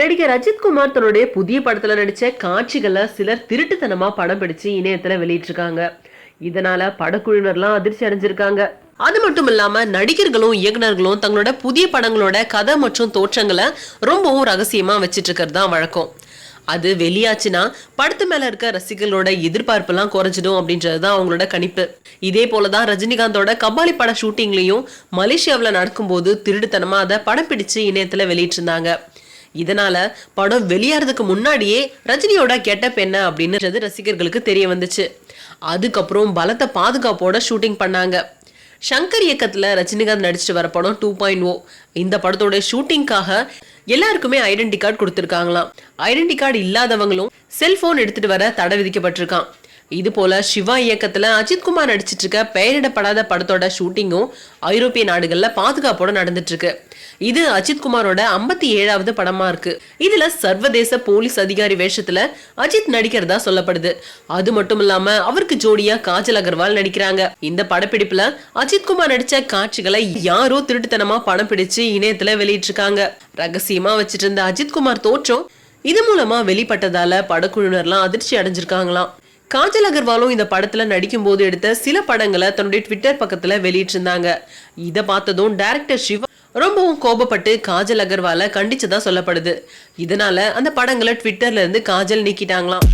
நடிகர் அஜித்குமார் தன்னுடைய புதிய படத்துல நடிச்ச காட்சிகளை சிலர் திருட்டுத்தனமா படம் பிடிச்சு இணையத்துல வெளியிட்டிருக்காங்க. இதனால படக்குழுவினர்லாம் அதிர்ச்சி அடைஞ்சிருக்காங்க. அது மட்டும் இல்லாம நடிகர்களும் இயக்குனர்களும் தங்களோட புதிய படங்களோட கதை மற்றும் தோற்றங்களை ரொம்பவும் ரகசியமா வச்சிட்டு இருக்கிறது தான் வழக்கம். அது வெளியாச்சுன்னா படத்து மேல இருக்க ரசிகர்களோட எதிர்பார்ப்பெல்லாம் குறைஞ்சிடும் அப்படின்றது தான் அவங்களோட கணிப்பு. இதே போலதான் ரஜினிகாந்தோட கபாலி பட ஷூட்டிங்லயும் மலேசியாவில் நடக்கும்போது திருடுத்தனமா அதை படம் பிடிச்சு இணையத்துல வெளியிட்டிருந்தாங்க. இதனால படம் வெளியாகிறதுக்கு முன்னாடியே ரஜினியோட கெட்டப் என்ன அப்படின்றது ரசிகர்களுக்கு தெரிய வந்துச்சு. அதுக்கப்புறம் பலத்த பாதுகாப்போட ஷூட்டிங் பண்ணாங்க. சங்கர் இயக்கத்தில் ரஜினிகாந்த் நடிச்சிட்டு வர படம் டூ பாயிண்ட் ஓ இந்த படத்தோட ஷூட்டிங்காக எல்லாருக்குமே ஐடென்டி கார்டு கொடுத்துருக்காங்களாம். ஐடென்டி கார்டு இல்லாதவங்களும் செல்போன் எடுத்துட்டு வர தடை விதிக்கப்பட்டிருக்கான் இது போல சிவா இயக்கத்துல அஜித்குமார் நடிச்சிட்டு இருக்க பெயரிடப்படாத படத்தோட ஷூட்டிங்கும் ஐரோப்பிய நாடுகள்ல பாதுகாப்போட நடந்துட்டு இருக்கு இது அஜித்குமாரோட ஐம்பத்தி ஏழாவது படமா இருக்கு. இதுல சர்வதேச போலீஸ் அதிகாரி வேஷத்துல அஜித் நடிக்கிறதா சொல்லப்படுது. அது மட்டும் இல்லாம அவருக்கு ஜோடியா காஜல் அகர்வால் நடிக்கிறாங்க. இந்த படப்பிடிப்புல அஜித்குமார் நடித்த நடிச்ச காட்சிகளை யாரோ திருட்டுத்தனமா படம் பிடிச்சு இணையத்துல வெளியிட்டிருக்காங்க ரகசியமா வச்சிட்டு இருந்த அஜித் குமார் தோற்றம் இது மூலமா வெளிப்பட்டதால படக்குழுவினர்லாம் அதிர்ச்சி அடைஞ்சிருக்காங்களாம். காஜல் அகர்வாலும் இந்த படத்துல நடிக்கும் போது எடுத்த சில படங்களை தன்னுடைய ட்விட்டர் பக்கத்துல வெளியிட்டிருந்தாங்க. இதை பார்த்ததும் டைரக்டர் சிவா ரொம்பவும் கோபப்பட்டு காஜல் அகர்வால கண்டிச்சதா சொல்லப்படுது. இதனால அந்த படங்களை ட்விட்டர்ல இருந்து காஜல் நீக்கிட்டாங்களாம்.